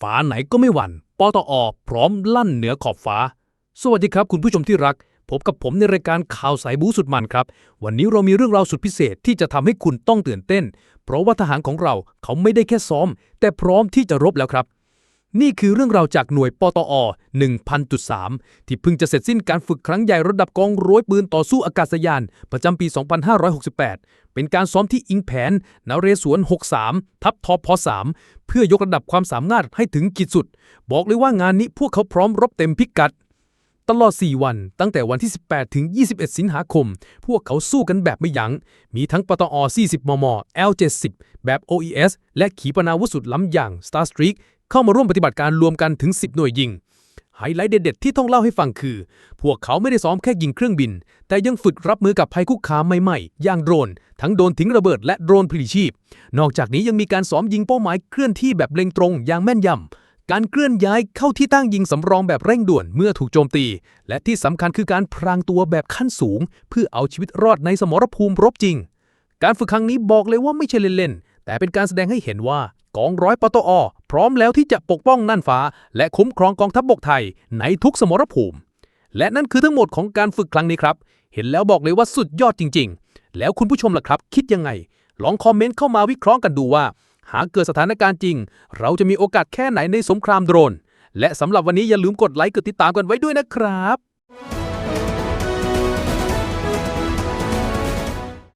ฟ้าไหนก็ไม่หวั่น ปตอพร้อมลั่นเหนือขอบฟ้า สวัสดีครับคุณผู้ชมที่รัก พบกับผมในรายการข่าวสายบู๊สุดมันครับ วันนี้เรามีเรื่องราวสุดพิเศษที่จะทำให้คุณต้องตื่นเต้น เพราะว่าทหารของเราเขาไม่ได้แค่ซ้อม แต่พร้อมที่จะรบแล้วครับ นี่คือเรื่องราวจากหน่วยปตอ 1000.3 ที่เพิ่งจะเสร็จสิ้นการฝึกครั้งใหญ่ระดับกองร้อยปืนต่อสู้อากาศยาน ประจำปี 2568 เป็นการซ้อมที่อิงแผนนเรศวร63 ทับทอพ3เพื่อยกระดับความสามารถให้ถึงขีดสุด บอกเลยว่างานนี้พวกเขาพร้อมรบเต็มพิกัด ตลอด 4 วัน ตั้งแต่วันที่ 18 ถึง 21 สิงหาคม พวกเขาสู้กันแบบไม่ยัง้ง มีทั้งปตอ 40 มม L70 แบบ OES และขีปนาวุธสุดล้ำอย่าง Starstreak เข้ามาร่วมปฏิบัติการรวมกันถึง 10 หน่วยยิง ไฮไลท์เด็ดๆที่ต้องเล่าให้ฟังคือ พวกเขาไม่ได้ซ้อมแค่ยิงเครื่องบิน แต่ยังฝึกรับมือกับภัยคุกคามใหม่ๆ อย่างโดรน ทั้งโดรนทิ้งระเบิดและโดรนพลีชีพ นอกจากนี้ยังมีการซ้อมยิงเป้าหมายเคลื่อนที่แบบเล็งตรงอย่างแม่นยำการเคลื่อนย้ายเข้าที่ตั้งยิงสำรองแบบเร่งด่วนเมื่อถูกโจมตี และที่สำคัญคือการพรางตัวแบบขั้นสูง เพื่อเอาชีวิตรอดในสมรภูมิรบจริง การฝึกครั้งนี้บอกเลยว่าไม่ใช่เล่น ๆ แต่เป็นการแสดงให้เห็นว่ากองร้อยปตอ พร้อมแล้วที่จะปกป้องน่านฟ้า และคุ้มครองกองทัพบบกไทยในทุกสมรภูมิ และนั่นคือทั้งหมดของการฝึกครั้งนี้ครับ เห็นแล้วบอกเลยว่าสุดยอดจริง ๆ แล้วคุณผู้ชมล่ะครับ คิดยังไง ลองคอมเมนต์เข้ามาวิเคราะห์กันดูว่า หากเกิดสถานการณ์จริง เราจะมีโอกาสแค่ไหนในสงครามโดรน และสำหรับวันนี้อย่าลืมกดไลค์กดติดตามกันไว้ด้วยนะครับ